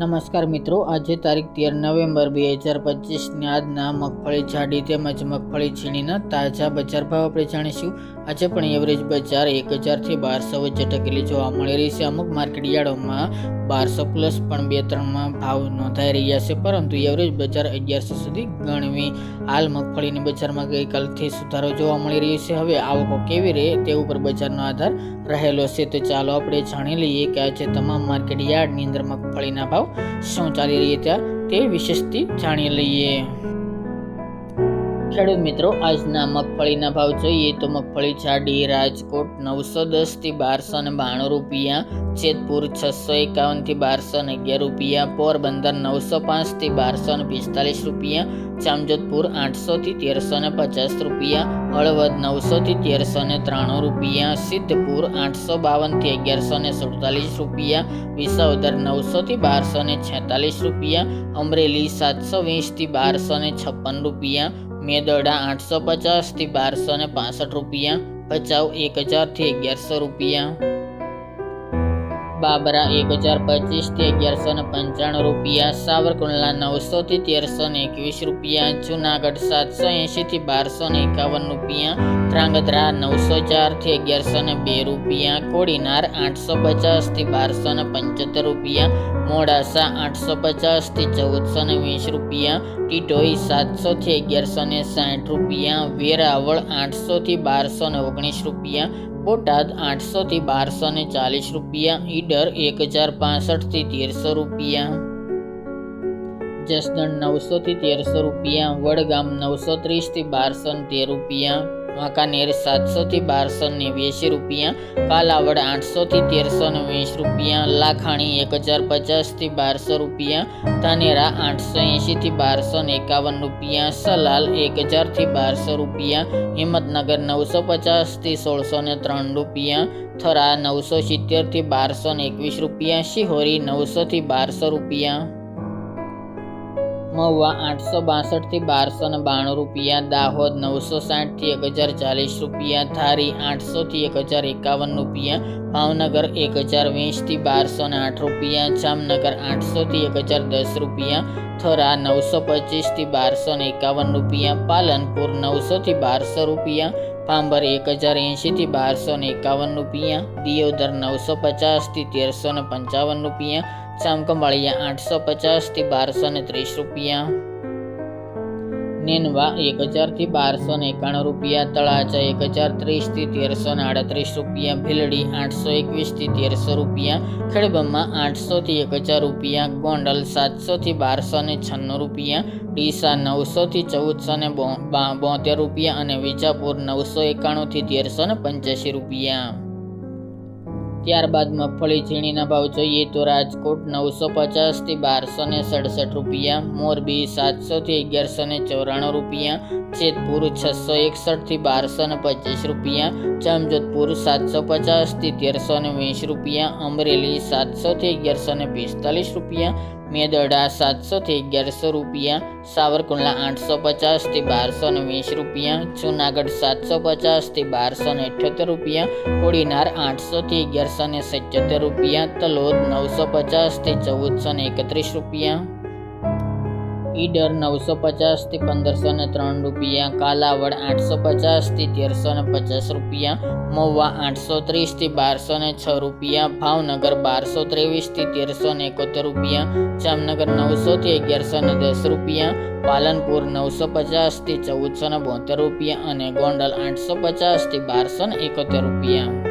નમસ્કાર મિત્રો, આજે તારીખ તેર નવેમ્બર બે હજાર પચીસની આજના મગફળી જાડી તેમજ મગફળી છીણીના તાજા બજાર ભાવ આપણે જાણીશું. આજે પણ એવરેજ બજાર એક હજારથી બારસો વચ્ચે ટકેલી જોવા મળી રહી છે. અમુક માર્કેટ યાર્ડોમાં બારસો પ્લસ પણ બે ત્રણમાં ભાવ નોંધાઈ રહ્યા છે, પરંતુ એવરેજ બજાર અગિયારસો સુધી ગણવી હાલ મગફળીની બજારમાં ગઈકાલથી સુધારો જોવા મળી રહ્યો છે. હવે આવકો કેવી રહે તે ઉપર બજારનો આધાર રહેલો છે. તો ચાલો આપણે જાણી લઈએ કે આજે તમામ માર્કેટ યાર્ડની અંદર મગફળીના ભાવ શું ચાલી રહ્યા ત્યાં તે વિશેષથી જાણી લઈએ. ખેડૂત મિત્રો, આજના મગફળીના ભાવ જોઈએ તો મગફળી, જાડી, રાજકોટ નવસો દસથી બારસો ને બાણું રૂપિયા, જેતપુર છસો એકાવનથી બારસો ને અગિયાર રૂપિયા, પોરબંદર નવસો પાંચથી બારસો ને પિસ્તાલીસ રૂપિયા, જામજોધપુર આઠસોથી તેરસો ને પચાસ રૂપિયા, હળવદ નવસોથી તેરસો ને ત્રાણું રૂપિયા, સિદ્ધપુર આઠસો બાવનથી અગિયારસો ને સુડતાલીસ રૂપિયા, વિસાવદર નવસોથી બારસો ને છેતાલીસ રૂપિયા, અમરેલી સાતસો વીસથી બારસો ને છપ્પન રૂપિયા મેદરડા આઠસો પચાસથી બારસો ને પાસઠ રૂપિયા ભચાઉ એક હજારથી અગિયારસો રૂપિયા. બાબરા એક હજાર પચીસથી અગિયારસો ને પંચાણું રૂપિયા, સાવરકુંડલા નવસોથી તેરસો ને એકવીસ રૂપિયા, જુનાગઢ સાતસો એંશીથી બારસો ને એકાવન રૂપિયા, ધ્રાંગધ્રા નવસો ચારથી અગિયારસો ને બે રૂપિયા, કોડીનાર આઠસો પચાસથી બારસો ને પંચોતેર રૂપિયા, મોડાસા આઠસો પચાસથી ચૌદસો ને વીસ રૂપિયા, ટીટોઈ સાતસોથી અગિયારસો ને સાઠ રૂપિયા, વેરાવળ આઠસોથી બારસો ને ઓગણીસ રૂપિયા બોટાદ આઠસોથી બારસો ને ચાલીસ રૂપિયા, ઈડર એક હજાર પાસઠથી તેરસો રૂપિયા. જસદણ નવસોથી તેરસો રૂપિયા, વડગામ નવસો ત્રીસથી બારસો તેર રૂપિયા. વાંકાનેર સાતસોથી બારસો નેવ્યાસી રૂપિયા, કાલાવડ આઠસોથી તેરસો વીસ રૂપિયા, લાખાણી એક હજાર પચાસથી બારસો રૂપિયા, ધાનેરા આઠસો એંશીથી બારસો એકાવન રૂપિયા, સલાલ એક હજારથી બારસો રૂપિયા, હિંમતનગર નવસો પચાસથી સોળસો ત્રણ રૂપિયા, થરા નવસો સિત્તેરથી બારસો એકવીસ રૂપિયા, શિહોરી નવસોથી બારસો રૂપિયા. મહુવા આઠસો બાસઠથી બારસો ને બાણું રૂપિયા, દાહોદ નવસો સાઠથી એક હજાર ચાલીસ રૂપિયા, ધારી આઠસોથી એક હજાર એકાવન રૂપિયા, ભાવનગર એક હજાર વીસથી બારસો ને આઠ રૂપિયા, જામનગર આઠસોથી એક હજાર દસ રૂપિયા, થરા નવસો પચીસથી બારસો ને એકાવન રૂપિયા, પાલનપુર નવસોથી બારસો રૂપિયા પાંબર એક હજાર એંશીથી બારસો ને એકાવન રૂપિયા, દિયોદર નવસો પચાસથી તેરસો ને પંચાવન રૂપિયા ચામકંબાળિયા આઠસો પચાસથી બારસો ને ત્રીસ રૂપિયા. નેનવા એક હજારથી બારસો ને એકાણું રૂપિયા. તળાજા એક હજાર ત્રીસથી તેરસો ને આડત્રીસ રૂપિયા. ભીલડી આઠસો એકવીસથી તેરસો રૂપિયા. ખેડબમાં આઠસોથી એક હજાર રૂપિયા. ગોંડલ સાતસોથી બારસો ને છન્નું રૂપિયા. ડીસા નવસોથી ચૌદસો ને બોતેર રૂપિયા અને વિજાપુર નવસો એકાણુંથી તેરસો ને પંચ્યાસી રૂપિયા. ત્યારબાદ મગફળી ઝીણીના ભાવ જોઈએ તો રાજકોટ નવસો પચાસથી બારસો ને સડસઠ રૂપિયા, મોરબી સાતસોથી અગિયારસો ને ચોરાણું રૂપિયા, જેતપુર છસો એકસઠથી બારસો ને પચીસ રૂપિયા, જામજોધપુર સાતસો પચાસથી તેરસો ને વીસ રૂપિયા, અમરેલી સાતસોથી અગિયારસો ને પિસ્તાલીસ રૂપિયા મેદડા સાતસોથી અગિયારસો રૂપિયા, સાવરકુંડલા આઠસો પચાસથી બારસો ને વીસ રૂપિયા, જુનાગઢ સાતસો પચાસથી બારસો ને અઠ્યોતેર રૂપિયા, કોડીનાર આઠસોથી અગિયારસો ને સિત્યોતેર રૂપિયા, તલોદ નવસો પચાસથી ચૌદસો ને એકત્રીસ રૂપિયા. ઈડર નવસો પચાસથી પંદરસો ને ત્રણ રૂપિયા, કાલાવડ આઠસો પચાસથી તેરસો ને પચાસ રૂપિયા, મહુવા આઠસો ત્રીસથી બારસો ને છ રૂપિયા, ભાવનગર બારસો ત્રેવીસથી તેરસો ને એકોતેર રૂપિયા, જામનગર નવસોથી અગિયારસો ને દસ રૂપિયા, પાલનપુર નવસો પચાસથી ચૌદસો ને બોતેર રૂપિયા અને ગોંડલ આઠસો પચાસથી બારસો ને એકોતેર રૂપિયા.